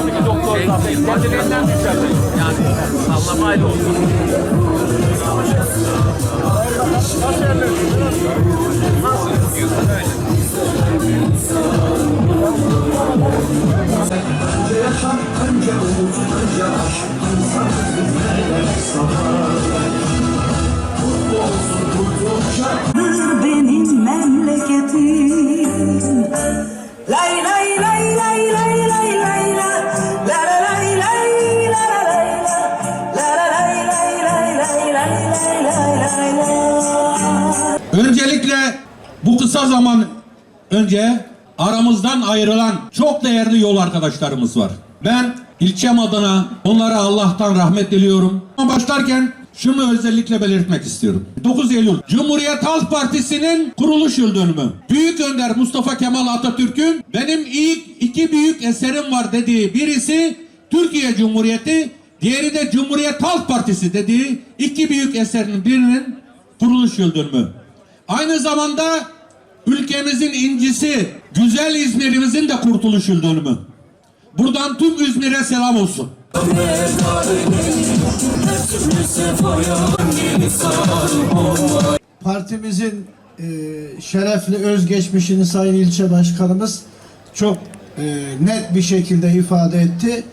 tabii ki doktor zaten. Kendilerinden düşerler. Yani sallamayla olsun. Nasıl yerler? Nasıl? Önce yaşam, önce umut, önce aşk, insan, Öncelikle bu kısa zaman önce aramızdan ayrılan çok değerli yol arkadaşlarımız var. Ben ilçem adına onlara Allah'tan rahmet diliyorum. Ama başlarken şunu özellikle belirtmek istiyorum. 9 Eylül Cumhuriyet Halk Partisi'nin kuruluş yıl dönümü. Büyük Önder Mustafa Kemal Atatürk'ün benim ilk iki büyük eserim var dediği birisi Türkiye Cumhuriyeti, diğeri de Cumhuriyet Halk Partisi dediği iki büyük eserinin birinin kuruluş yıl dönümü. Aynı zamanda ülkemizin incisi, güzel İzmir'imizin de kurtuluş yıl dönümü. Buradan tüm İzmir'e selam olsun. Partimizin e, şerefli özgeçmişini Sayın İlçe Başkanımız çok e, net bir şekilde ifade etti.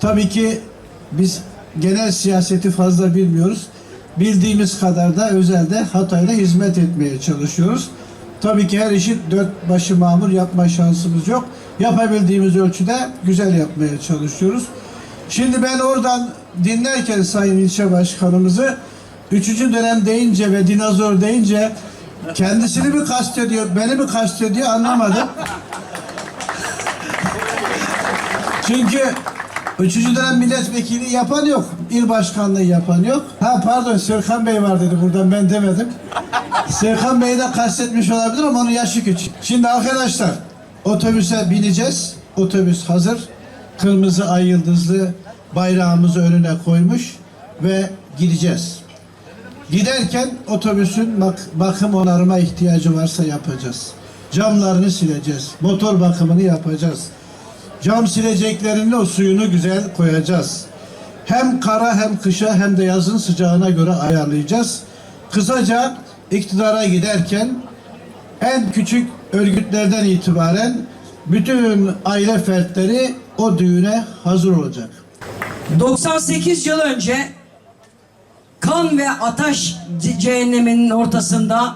Tabii ki biz genel siyaseti fazla bilmiyoruz. Bildiğimiz kadar da özelde Hatay'da hizmet etmeye çalışıyoruz. Tabii ki her işi dört başı mamur yapma şansımız yok. Yapabildiğimiz ölçüde güzel yapmaya çalışıyoruz. Şimdi ben oradan dinlerken Sayın İlçe Başkanımızı üçüncü dönem deyince ve dinozor deyince kendisini mi kastediyor, beni mi kastediyor anlamadım. Çünkü üçüncü dönem milletvekili yapan yok. İl başkanlığı yapan yok. Ha pardon Serkan Bey var dedi buradan ben demedim. Serkan Bey'i de kastetmiş olabilir ama onun yaşı küçük. Şimdi arkadaşlar otobüse bineceğiz. Otobüs hazır. Kırmızı ay yıldızlı bayrağımızı önüne koymuş ve gideceğiz. Giderken otobüsün bak bakım onarıma ihtiyacı varsa yapacağız. Camlarını sileceğiz. Motor bakımını yapacağız. Cam sileceklerinde o suyunu güzel koyacağız. Hem kara hem kışa hem de yazın sıcağına göre ayarlayacağız. Kısaca iktidara giderken en küçük örgütlerden itibaren bütün aile fertleri o düğüne hazır olacak. 98 yıl önce kan ve ateş ce- cehenneminin ortasında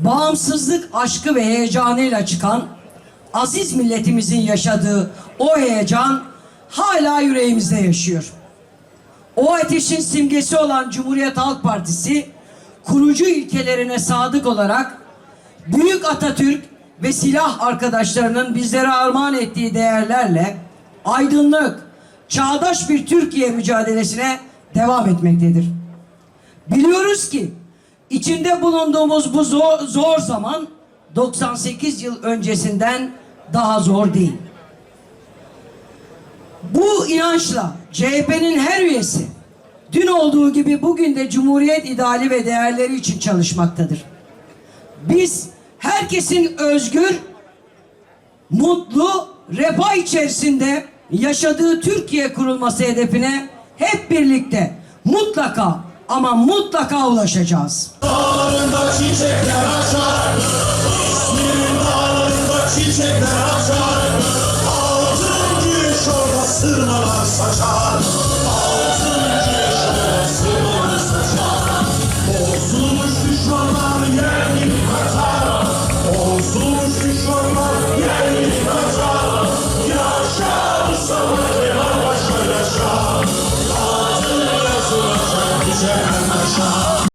bağımsızlık aşkı ve heyecanıyla çıkan aziz milletimizin yaşadığı o heyecan hala yüreğimizde yaşıyor. O ateşin simgesi olan Cumhuriyet Halk Partisi kurucu ilkelerine sadık olarak Büyük Atatürk ve silah arkadaşlarının bizlere armağan ettiği değerlerle aydınlık, çağdaş bir Türkiye mücadelesine devam etmektedir. Biliyoruz ki içinde bulunduğumuz bu zor, zor zaman 98 yıl öncesinden daha zor değil. Bu inançla CHP'nin her üyesi dün olduğu gibi bugün de Cumhuriyet ideali ve değerleri için çalışmaktadır. Biz herkesin özgür, mutlu, refah içerisinde yaşadığı Türkiye kurulması hedefine hep birlikte mutlaka ama mutlaka ulaşacağız. Dağlarında çiçekler açar